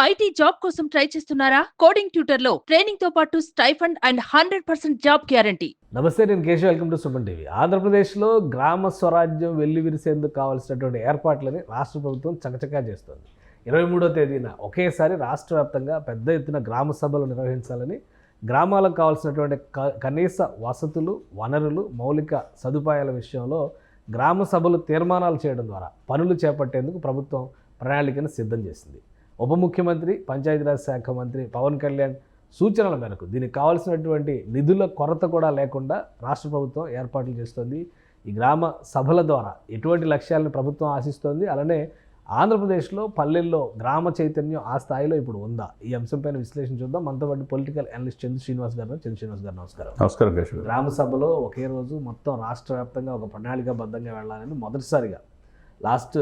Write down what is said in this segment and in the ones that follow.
IT job కోసం try చేస్తున్నారా? Coding ట్యూటర్లో ట్రైనింగ్తో పాటు stipend and hundred percent job guarantee. నమస్తే నేను Keshav. Welcome to Suman TV. ఆంధ్రప్రదేశ్లో గ్రామ స్వరాజ్యం వెల్లి విరిసేందుకు కావాల్సినటువంటి ఏర్పాట్లని రాష్ట్ర ప్రభుత్వం చకచకా చేస్తుంది. ఇరవై మూడో తేదీన ఒకేసారి రాష్ట్ర వ్యాప్తంగా పెద్ద ఎత్తున గ్రామ సభలు నిర్వహించాలని గ్రామాలకు కావాల్సినటువంటి క- కనీస వసతులు వనరులు మౌలిక సదుపాయాల విషయంలో గ్రామ సభలు తీర్మానాలు చేయడం ద్వారా పనులు చేపట్టేందుకు ప్రభుత్వం ప్రణాళికను సిద్ధం చేసింది. ఉప ముఖ్యమంత్రి పంచాయతీరాజ్ శాఖ మంత్రి పవన్ కళ్యాణ్ సూచనల మేరకు దీనికి కావాల్సినటువంటి నిధుల కొరత కూడా లేకుండా రాష్ట్ర ప్రభుత్వం ఏర్పాట్లు చేస్తుంది. ఈ గ్రామ సభల ద్వారా ఎటువంటి లక్ష్యాలను ప్రభుత్వం ఆశిస్తోంది? అలానే ఆంధ్రప్రదేశ్లో పల్లెల్లో గ్రామ చైతన్యం ఆ స్థాయిలో ఇప్పుడు ఉందా? ఈ అంశంపైన విశ్లేషణ చూద్దాం. మనతో పాటు పొలిటికల్ అనలిస్ట్ చంద్ర శ్రీనివాస్ గారు చంద్ర శ్రీనివాస్ గారు నమస్కారం. నమస్కారం గ్రామ సభలో ఒకే రోజు మొత్తం రాష్ట్ర వ్యాప్తంగా ఒక ప్రణాళికాబద్ధంగా వెళ్ళాలని మొదటిసారిగా లాస్ట్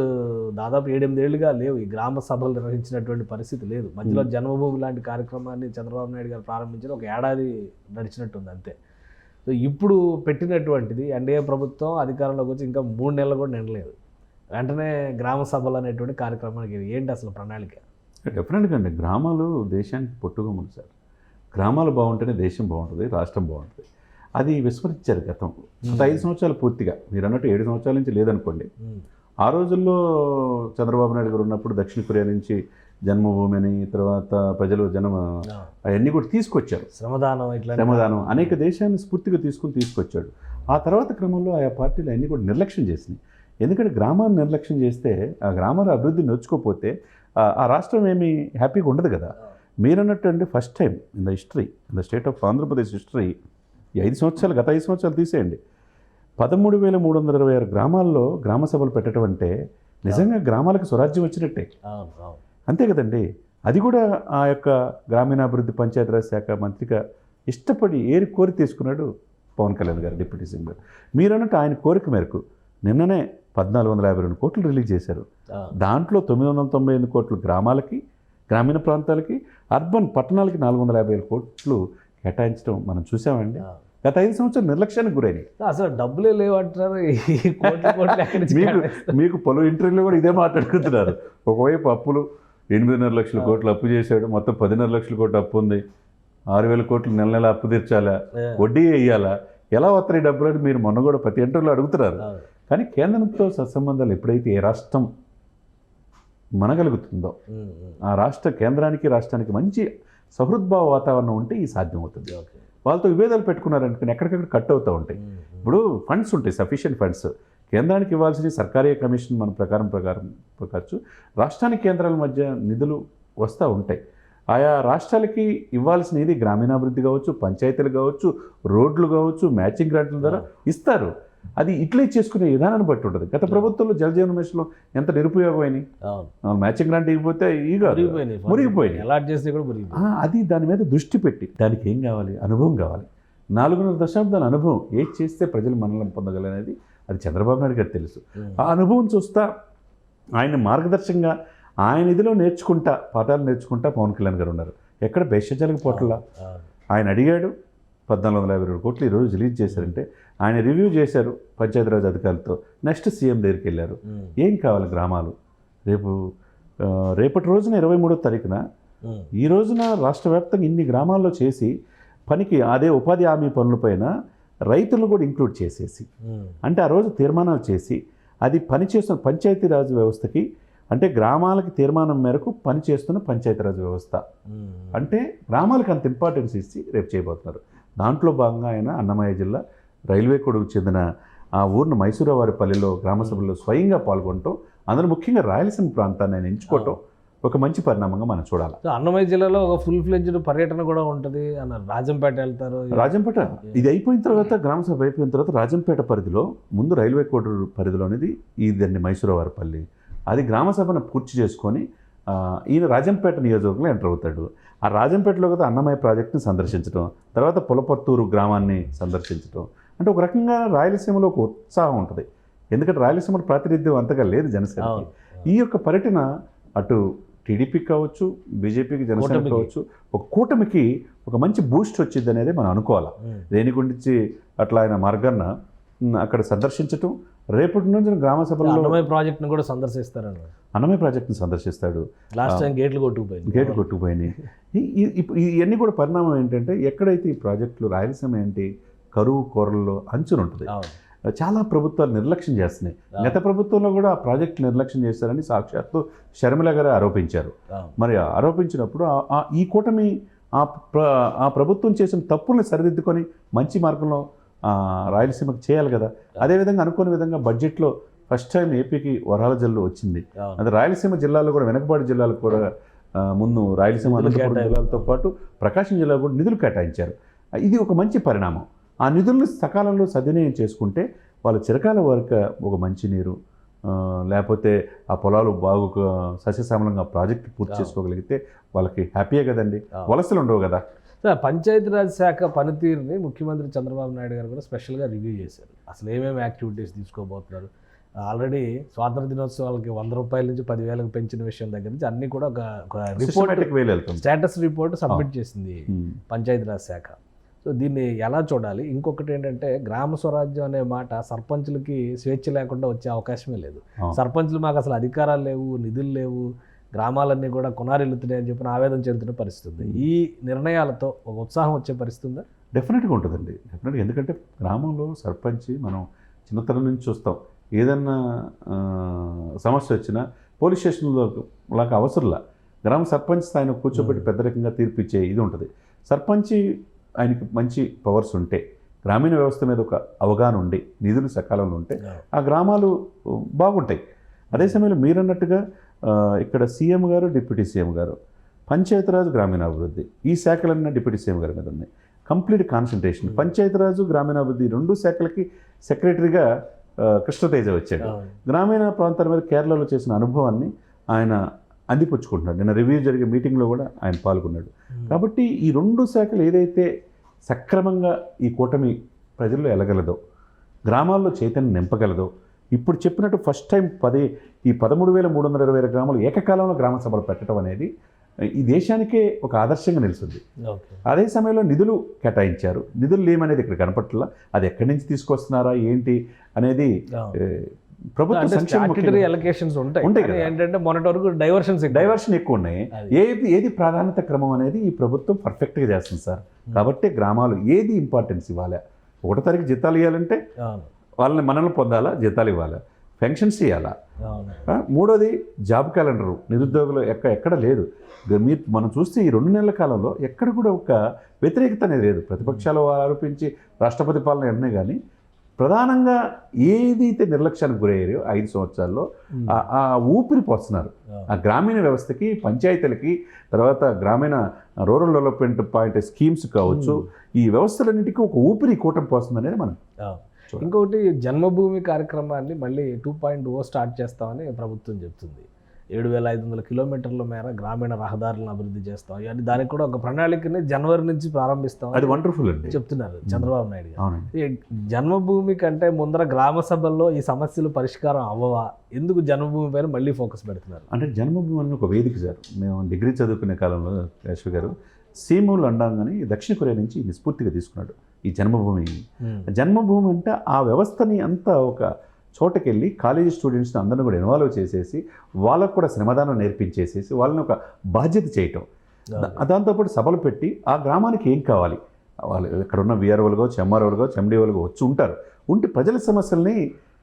దాదాపు ఏడెనిమిదేళ్ళుగా లేవు ఈ గ్రామ సభలు నిర్వహించినటువంటి పరిస్థితి లేదు. మధ్యలో Hmm. జన్మభూమి లాంటి కార్యక్రమాన్ని చంద్రబాబు నాయుడు గారు ప్రారంభించిన ఒక ఏడాది నడిచినట్టుంది అంతే. సో ఇప్పుడు పెట్టినటువంటిది ఎన్డీఏ ప్రభుత్వం అధికారంలోకి వచ్చి ఇంకా మూడు నెలలు కూడా నిండలేదు. వెంటనే గ్రామ సభలు అనేటువంటి కార్యక్రమానికి ఏంటి అసలు ప్రణాళిక? డెఫినెట్గా అండి. గ్రామాలు దేశానికి పొట్టుగొమ్మలు సార్. గ్రామాలు బాగుంటేనే దేశం బాగుంటుంది రాష్ట్రం బాగుంటుంది. అది విస్మరించారు గతం. గత ఐదు సంవత్సరాలు పూర్తిగా. మీరు అన్నట్టు ఏడు సంవత్సరాల నుంచి లేదనుకోండి. Hmm. ఆ రోజుల్లో చంద్రబాబు నాయుడు గారు ఉన్నప్పుడు దక్షిణ కొరియా నుంచి జన్మభూమి అని తర్వాత ప్రజలు జన్మ అవన్నీ కూడా తీసుకొచ్చారు. శ్రమదానం ఇట్లా శ్రమదానం. అనేక దేశాన్ని స్ఫూర్తిగా తీసుకుని తీసుకొచ్చాడు. ఆ తర్వాత క్రమంలో ఆయా పార్టీలు అన్నీ కూడా నిర్లక్ష్యం చేసినాయి. ఎందుకంటే గ్రామాన్ని నిర్లక్ష్యం చేస్తే ఆ గ్రామాల అభివృద్ధి నొచ్చుకోపోతే ఆ- ఆ రాష్ట్రం ఏమీ హ్యాపీగా ఉండదు కదా. మీరన్నట్టు అంటే first time in the history in the state of Andhra Pradesh history ఈ ఐదు సంవత్సరాలు గత ఐదు సంవత్సరాలు తీసేయండి. పదమూడు వేల మూడు వందల ఇరవై ఆరు గ్రామాల్లో గ్రామ సభలు పెట్టడం అంటే నిజంగా గ్రామాలకు స్వరాజ్యం వచ్చినట్టే. అంతే కదండి. అది కూడా ఆ యొక్క గ్రామీణాభివృద్ధి పంచాయతీరాజ్ శాఖ మంత్రిగా ఇష్టపడి ఏరి కోరి తీసుకున్నాడు పవన్ కళ్యాణ్ గారు డిప్యూటీ సీఎం గారు. మీరన్నట్టు ఆయన కోరిక మేరకు నిన్ననే పద్నాలుగు వందల యాభై రెండు కోట్లు రిలీజ్ చేశారు. దాంట్లో తొమ్మిది వందల తొంభై ఎనిమిది కోట్లు గ్రామాలకి గ్రామీణ ప్రాంతాలకి అర్బన్ పట్టణాలకి నాలుగు వందల యాభై ఏడు కోట్లు కేటాయించడం మనం చూసామండి. గత ఐదు సంవత్సరాలు నిర్లక్ష్యానికి గురైనాయి అసలు డబ్బులే లేవంటున్నారు. నుంచి మీకు? మీకు పలు ఇంటర్వ్యూలో కూడా ఇదే మాట్లాడుకుంటున్నారు. ఒకవైపు అప్పులు ఎనిమిదిన్నర లక్షల కోట్లు అప్పు చేశాడు మొత్తం పదిన్నర లక్షల కోట్లు అప్పు ఉంది. ఆరు వేల కోట్లు నెల నెల అప్పు తీర్చాలా? వడ్డీ వేయాలా? ఎలా వస్తాయి డబ్బులు అని మీరు మొన్న కూడా ప్రతి ఇంటర్వ్యూలో అడుగుతున్నారు. కానీ కేంద్రంతో సత్సంబంధాలు ఎప్పుడైతే ఏ రాష్ట్రం మనగలుగుతుందో. ఆ రాష్ట్ర కేంద్రానికి రాష్ట్రానికి మంచి సహృద్భావ వాతావరణం ఉంటే ఈ సాధ్యం అవుతుంది. వాళ్ళతో విభేదాలు పెట్టుకున్నారనుకుని ఎక్కడికక్కడ కట్ అవుతూ ఉంటాయి. ఇప్పుడు ఫండ్స్ ఉంటాయి సఫిషియెంట్ ఫండ్స్ కేంద్రానికి ఇవ్వాల్సిన సర్కారీ కమిషన్ మన ప్రకారం ప్రకారం ప్రకారం రాష్ట్రానికి కేంద్రాల మధ్య నిధులు వస్తూ ఉంటాయి. ఆయా రాష్ట్రాలకి ఇవ్వాల్సిన ఇది గ్రామీణాభివృద్ధి కావచ్చు పంచాయతీలు కావచ్చు రోడ్లు కావచ్చు మ్యాచింగ్ గ్రాంట్ల ద్వారా ఇస్తారు. అది ఇట్లే చేసుకునే విధానాన్ని బట్టి ఉంటుంది. గత ప్రభుత్వంలో జలజీవన మిషన్లో ఎంత నిరుపయోగమైనవి మ్యాచింగ్ గ్రాంట్ ఇవ్వకపోతే ఈ మురిగిపోయినాయి. మురిగిపోయినాయి. అలాట్ చేస్తే కూడా అది దాని మీద దృష్టి పెట్టి దానికి ఏం కావాలి? అనుభవం కావాలి. నాలుగున్నర దశాబ్దాల అనుభవం ఏది చేస్తే ప్రజలు మనల్ని పొందగలనేది అది చంద్రబాబు నాయుడు గారికి తెలుసు. ఆ అనుభవం చూస్తా ఆయన మార్గదర్శకంగా ఆయన ఇదిలో నేర్చుకుంటా పాఠాలు నేర్చుకుంటా పవన్ కళ్యాణ్ గారు ఉన్నారు. ఎక్కడ బెషజాలకు పోట్లా ఆయన అడిగాడు పద్నాలుగు వందల యాభై రెండు కోట్లు ఈరోజు రిలీజ్ చేశారంటే ఆయన రివ్యూ చేశారు పంచాయతీరాజ్ అధికారులతో. నెక్స్ట్ సీఎం దగ్గరికి వెళ్ళారు. ఏం కావాలి గ్రామాలు? రేపు రేపటి రోజున ఇరవై మూడో తారీఖున ఈ రోజున రాష్ట్ర వ్యాప్తంగా ఇన్ని గ్రామాల్లో చేసి పనికి అదే ఉపాధి హామీ పనులపైన రైతులను కూడా ఇంక్లూడ్ చేసేసి అంటే ఆ రోజు తీర్మానాలు చేసి అది పనిచేస్తున్న పంచాయతీరాజ్ వ్యవస్థకి అంటే గ్రామాలకి తీర్మానం మేరకు పనిచేస్తున్న పంచాయతీరాజ్ వ్యవస్థ. అంటే గ్రామాలకు అంత ఇంపార్టెన్స్ ఇచ్చి రేపు చేయబోతున్నారు. దాంట్లో భాగంగా ఆయన అన్నమయ్య జిల్లా రైల్వే కొడుకు చెందిన ఆ ఊరిని మైసూరావారిపల్లిలో గ్రామ సభలో స్వయంగా పాల్గొనటం అందులో ముఖ్యంగా రాయలసీమ ప్రాంతాన్ని ఆయన ఎంచుకోవటం ఒక మంచి పరిణామంగా మనం చూడాలి. అన్నమయ్య జిల్లాలో ఒక ఫుల్ ఫ్లెడ్జ్డ్ పర్యటన కూడా ఉంటుంది. అన్నారు రాజంపేట వెళ్తారు. రాజంపేట? ఇది అయిపోయిన తర్వాత గ్రామ సభ అయిపోయిన తర్వాత రాజంపేట పరిధిలో ముందు రైల్వే కోడూరు పరిధిలో అనేది ఇదండి మైసూరవారిపల్లి అది గ్రామ సభను పూర్తి చేసుకొని ఈయన రాజంపేట నియోజకవర్గంలో ఎంటర్ అవుతాడు. ఆ రాజంపేటలో కదా అన్నమయ్య ప్రాజెక్టుని సందర్శించడం తర్వాత పులపత్తూరు గ్రామాన్ని సందర్శించడం అంటే ఒక రకంగా రాయలసీమలో ఒక ఉత్సాహం ఉంటుంది. ఎందుకంటే రాయలసీమలో ప్రాతినిధ్యం అంతగా లేదు జనసేన ఈ యొక్క పర్యటన అటు టీడీపీకి కావచ్చు బీజేపీకి జనసేన. కావచ్చు ఒక కూటమికి ఒక మంచి బూస్ట్ వచ్చింది అనేది మనం అనుకోవాలి. దేని గురించి అట్లా ఆయన మార్గాన్న అక్కడ సందర్శించటం రేపటి నుంచి గ్రామ సభల్లో అన్నమయ్య ప్రాజెక్ట్ని కూడా సందర్శిస్తారని. అన్నమయ్య ప్రాజెక్ట్ని సందర్శిస్తాడు. లాస్ట్ టైం గేట్లు కొట్టుకుపోయింది. గేటు కొట్టుకుపోయినాయి. ఇవన్నీ కూడా పరిణామం ఏంటంటే ఎక్కడైతే ఈ ప్రాజెక్టులు రాయలసీమ ఏంటి కరువు కూరల్లో అంచున ఉంటుంది. అవును. చాలా ప్రభుత్వాలు నిర్లక్ష్యం చేస్తున్నాయి. గత ప్రభుత్వంలో కూడా ఆ ప్రాజెక్టు నిర్లక్ష్యం చేశారని సాక్షాత్తు షర్మిల గారు ఆరోపించారు. మరి ఆరోపించినప్పుడు ఈ కూటమి ఆ ప్ర- ఆ ప్రభుత్వం చేసిన తప్పుల్ని సరిదిద్దుకొని మంచి మార్గంలో రాయలసీమకు చేయాలి కదా. అదేవిధంగా అనుకున్న విధంగా బడ్జెట్లో ఫస్ట్ టైం ఏపీకి వరాల జల్లు వచ్చింది. అది రాయలసీమ జిల్లాలో కూడా వెనకబాటు జిల్లాలకు కూడా ముందు రాయలసీమ అనంతపురం. జిల్లాలతో పాటు ప్రకాశం జిల్లా కూడా నిధులు కేటాయించారు. ఇది ఒక మంచి పరిణామం. ఆ నిధులను సకాలంలో సద్వినియోగం చేసుకుంటే వాళ్ళ చిరకాల వరకు ఒక మంచినీరు లేకపోతే ఆ పొలాలు బాగు సస్యశ్యామలంగా ప్రాజెక్టు పూర్తి. చేసుకోగలిగితే వాళ్ళకి హ్యాపీయే కదండి. వలసలు ఉండవు కదా. సార్ పంచాయతీరాజ్ శాఖ పనితీరుని ముఖ్యమంత్రి చంద్రబాబు నాయుడు గారు కూడా స్పెషల్గా రివ్యూ చేశారు. అసలు ఏమేమి యాక్టివిటీస్ తీసుకోబోతున్నారు? ఆల్రెడీ స్వాతంత్ర దినోత్సవాలకి వంద రూపాయల నుంచి పదివేలకు పెంచిన విషయం దగ్గర నుంచి అన్ని కూడా ఒక రిపోర్ట్ స్టేటస్ రిపోర్ట్ సబ్మిట్ చేసింది. పంచాయతీరాజ్ శాఖ. సో దీన్ని ఎలా చూడాలి? ఇంకొకటి ఏంటంటే గ్రామ స్వరాజ్యం అనే మాట సర్పంచులకి స్వేచ్ఛ లేకుండా వచ్చే అవకాశమే లేదు. సర్పంచులు మాకు అసలు అధికారాలు లేవు నిధులు లేవు గ్రామాలన్నీ కూడా కొనారిల్లుతున్నాయి అని చెప్పిన ఆవేదన చెందుతున్న పరిస్థితి ఉంది. ఈ నిర్ణయాలతో ఒక ఉత్సాహం వచ్చే పరిస్థితి ఉందా? డెఫినెట్గా ఉంటుందండి. డెఫినెట్గా ఎందుకంటే గ్రామంలో సర్పంచ్ మనం చిన్నతనం నుంచి చూస్తాం. ఏదన్నా సమస్య వచ్చినా పోలీస్ స్టేషన్లో లాగా అవసరంలా. గ్రామ సర్పంచ్ స్థాయిని కూర్చోబెట్టి పెద్ద రకంగా తీర్పు ఇచ్చే ఇది ఉంటుంది. సర్పంచ్ ఆయనకి మంచి పవర్స్ ఉంటే గ్రామీణ వ్యవస్థ మీద ఒక అవగాహన ఉండి నిధులు సకాలంలో ఉంటే ఆ గ్రామాలు బాగుంటాయి. అదే సమయంలో మీరన్నట్టుగా ఇక్కడ సీఎం గారు డిప్యూటీ సీఎం గారు పంచాయతీరాజు గ్రామీణాభివృద్ధి ఈ శాఖలన్నీ డిప్యూటీ సీఎం గారి మీద ఉన్నాయి. కంప్లీట్ కాన్సన్ట్రేషన్ పంచాయతీరాజు గ్రామీణాభివృద్ధి రెండు శాఖలకి సెక్రటరీగా కృష్ణతేజ వచ్చాడు. గ్రామీణ ప్రాంతాల మీద కేరళలో చేసిన అనుభవాన్ని ఆయన అందిపుచ్చుకుంటున్నాడు. నిన్న రివ్యూ జరిగే మీటింగ్లో కూడా ఆయన పాల్గొన్నాడు. కాబట్టి ఈ రెండు శాఖలు ఏదైతే సక్రమంగా ఈ కూటమి ప్రజల్లో ఎలగలదో గ్రామాల్లో చైతన్యం నింపగలదో ఇప్పుడు చెప్పినట్టు ఫస్ట్ టైం పది ఈ పదమూడు వేల మూడు వందల ఇరవై గ్రామాలు ఏకకాలంలో గ్రామ సభలు పెట్టడం అనేది ఈ దేశానికే ఒక ఆదర్శంగా నిలుస్తుంది. ఓకే. అదే సమయంలో నిధులు కేటాయించారు. నిధులు లేమనేది ఇక్కడ కనపట్ల అది ఎక్కడి నుంచి తీసుకొస్తున్నారా ఏంటి అనేది ప్రభుత్వ ఎలకేషన్స్ ఉంటాయి. ఉంటాయి. ఏంటంటే మొన్నటి వరకు డైవర్షన్స్ డైవర్షన్ ఎక్కువ ఉన్నాయి. ఏది ఏది ప్రాధాన్యత క్రమం అనేది ఈ ప్రభుత్వం పర్ఫెక్ట్గా చేస్తుంది సార్. కాబట్టి గ్రామాలు ఏది ఇంపార్టెన్స్ ఇవ్వాలి? ఒకటో తారీఖు జీతాలు ఇవ్వాలంటే వాళ్ళని మనల్ని పొందాలా? జీతాలు ఇవ్వాలా? పెన్షన్స్ ఇవ్వాలా? మూడోది జాబ్ క్యాలెండరు. నిరుద్యోగులు ఎక్క ఎక్కడ లేదు. మీరు మనం చూస్తే ఈ రెండు నెలల కాలంలో ఎక్కడ కూడా ఒక వ్యతిరేకత అనేది లేదు. ప్రతిపక్షాలు ఆరోపించి రాష్ట్రపతి పాలన వెంటనే కానీ ప్రధానంగా ఏదైతే నిర్లక్ష్యానికి గురయ్యారో ఐదు సంవత్సరాల్లో ఆ- ఊపిరి పోస్తున్నారు. ఆ. గ్రామీణ వ్యవస్థకి పంచాయతీలకి తర్వాత గ్రామీణ రూరల్ డెవలప్మెంట్ పాయింట్ స్కీమ్స్ కావచ్చు ఈ వ్యవస్థలన్నిటికీ ఒక ఊపిరి కూటమి పోస్తుంది అనేది మనం. ఇంకొకటి జన్మభూమి కార్యక్రమాన్ని మళ్ళీ టూ పాయింట్ ఓ స్టార్ట్ చేస్తామని ప్రభుత్వం చెప్తుంది. ఏడు వేల ఐదు వందల కిలోమీటర్ల మేర గ్రామీణ రహదారులను అభివృద్ధి చేస్తాం. ఇవన్నీ దానికి కూడా ఒక ప్రణాళికని జనవరి నుంచి ప్రారంభిస్తాం అది వండర్ఫుల్ అండి. చెప్తున్నారు చంద్రబాబు నాయుడు గారు. జన్మభూమి కంటే ముందర గ్రామ సభల్లో ఈ సమస్యలు పరిష్కారం అవ్వవా? ఎందుకు జన్మభూమి పైన మళ్ళీ ఫోకస్ పెడుతున్నారు? అంటే జన్మభూమి అని ఒక వేదిక సార్. మేము డిగ్రీ చదువుకునే కాలంలో కేశవ్ గారు సీము లండాంగ్ అని దక్షిణ కొరియా నుంచి నిస్ఫూర్తిగా తీసుకున్నాడు ఈ జన్మభూమి జన్మభూమి అంటే ఆ వ్యవస్థని అంతా ఒక చోటకెళ్ళి కాలేజీ స్టూడెంట్స్ని అందరిని కూడా ఇన్వాల్వ్ చేసేసి వాళ్ళకు కూడా శ్రమదానం నేర్పించేసేసి వాళ్ళని ఒక బాధ్యత చేయటం. దాంతోపాటు సభలు పెట్టి ఆ గ్రామానికి ఏం కావాలి? వాళ్ళు ఇక్కడ ఉన్న విఆర్ఓలుగో చెమ్మారోలుగో చెండీఓలుగో వచ్చి ఉంటారు. ఉంటే ప్రజల సమస్యల్ని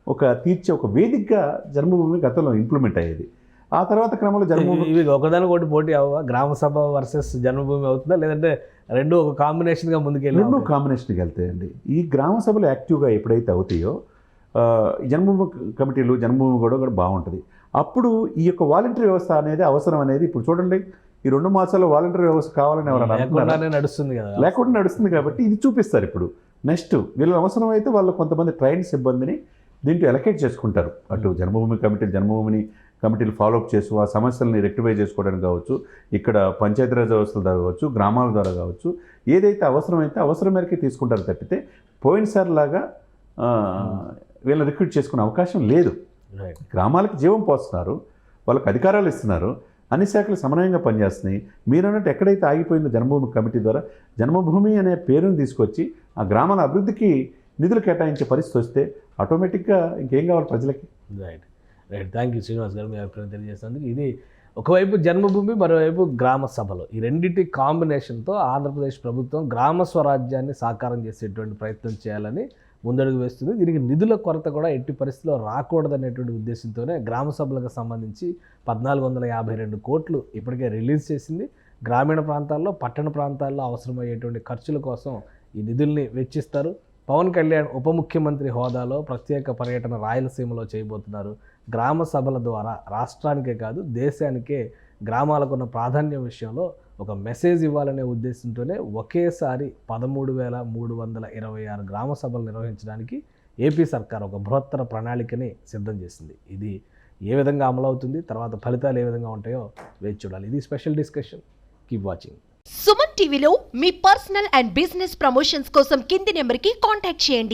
ఒక తీర్చే ఒక వేదికగా జన్మభూమి గతంలో ఇంప్లిమెంట్ అయ్యేది. ఆ తర్వాత క్రమంలో జన్మభూమి ఇవి ఒకదాని ఒకటి పోటీ అవ్వవా? గ్రామ సభ వర్సెస్ జన్మభూమి అవుతుందా? లేదంటే రెండు ఒక కాంబినేషన్గా ముందుకెళ్ళి రెండు కాంబినేషన్కి వెళ్తాయండి. ఈ గ్రామ సభలు యాక్టివ్గా ఎప్పుడైతే అవుతాయో జన్మభూమి కమిటీలు జన్మభూమి కూడా కూడా బాగుంటుంది. అప్పుడు ఈ యొక్క వాలంటరీ వ్యవస్థ అనేది అవసరం అనేది ఇప్పుడు చూడండి ఈ రెండు మాసాల్లో వాలంటరీ వ్యవస్థ కావాలని ఎవరైనా నడుస్తుంది కదా. లేకుండా నడుస్తుంది కాబట్టి ఇది చూపిస్తారు ఇప్పుడు. నెక్స్ట్ వీళ్ళ అవసరం అయితే వాళ్ళు కొంతమంది ట్రైన్ సిబ్బందిని దీంట్లో ఎలకేట్ చేసుకుంటారు. అటు జన్మభూమి కమిటీలు జన్మభూమిని కమిటీలు ఫాలోఅప్ చేసు ఆ సమస్యల్ని రెక్టిఫై చేసుకోవడానికి కావచ్చు ఇక్కడ పంచాయతీరాజ్ వ్యవస్థల ద్వారా కావచ్చు గ్రామాల ద్వారా కావచ్చు ఏదైతే అవసరమైతే అవసరం మేరకే తీసుకుంటారు తప్పితే పోయినసారి లాగా ఆ, వీళ్ళని రిక్రూట్ చేసుకునే అవకాశం లేదు. గ్రామాలకు జీవం పోస్తున్నారు వాళ్ళకి అధికారాలు ఇస్తున్నారు అన్ని శాఖలు సమన్వయంగా పనిచేస్తున్నాయి. మీరు అన్నట్టు ఎక్కడైతే ఆగిపోయిందో జన్మభూమి కమిటీ ద్వారా జన్మభూమి అనే పేరును తీసుకొచ్చి ఆ గ్రామాల అభివృద్ధికి నిధులు కేటాయించే పరిస్థితి వస్తే ఆటోమేటిక్గా ఇంకేం కావాలి ప్రజలకి? Right right thank you Srinivas garu మీ అభిప్రాయం తెలియజేసినందుకు. ఇది ఒకవైపు జన్మభూమి మరోవైపు గ్రామ సభలు. ఈ రెండింటి కాంబినేషన్తో ఆంధ్రప్రదేశ్ ప్రభుత్వం గ్రామ స్వరాజ్యాన్ని సాకారం చేసేటువంటి ప్రయత్నం చేయాలని ముందడుగు వేస్తుంది. దీనికి నిధుల కొరత కూడా ఎట్టి పరిస్థితిలో రాకూడదనేటువంటి ఉద్దేశంతోనే గ్రామ సభలకు సంబంధించి పద్నాలుగు వందల యాభై రెండు కోట్లు ఇప్పటికే రిలీజ్ చేసింది. గ్రామీణ ప్రాంతాల్లో పట్టణ ప్రాంతాల్లో అవసరమయ్యేటువంటి ఖర్చుల కోసం ఈ నిధుల్ని వెచ్చిస్తారు. పవన్ కళ్యాణ్ ఉప ముఖ్యమంత్రి హోదాలో ప్రత్యేక పర్యటన రాయలసీమలో చేయబోతున్నారు. గ్రామ సభల ద్వారా రాష్ట్రానికే కాదు దేశానికే గ్రామాలకు ఉన్న ప్రాధాన్యం విషయంలో ఒక మెసేజ్ ఇవ్వాలనే ఉద్దేశంతోనే ఒకేసారి పదమూడు వేల మూడు వందల ఇరవై ఆరు గ్రామ సభలు నిర్వహించడానికి ఏపీ సర్కార్ ఒక బృహత్తర ప్రణాళికని సిద్ధం చేసింది. ఇది ఏ విధంగా అమలవుతుంది తర్వాత ఫలితాలు ఏ విధంగా ఉంటాయో వేచి చూడాలి. ఇది special discussion. Keep watching Suman టీవీలో మీ పర్సనల్ అండ్ బిజినెస్ ప్రమోషన్స్ కోసం కింది నెంబర్కి కాంటాక్ట్ చేయండి.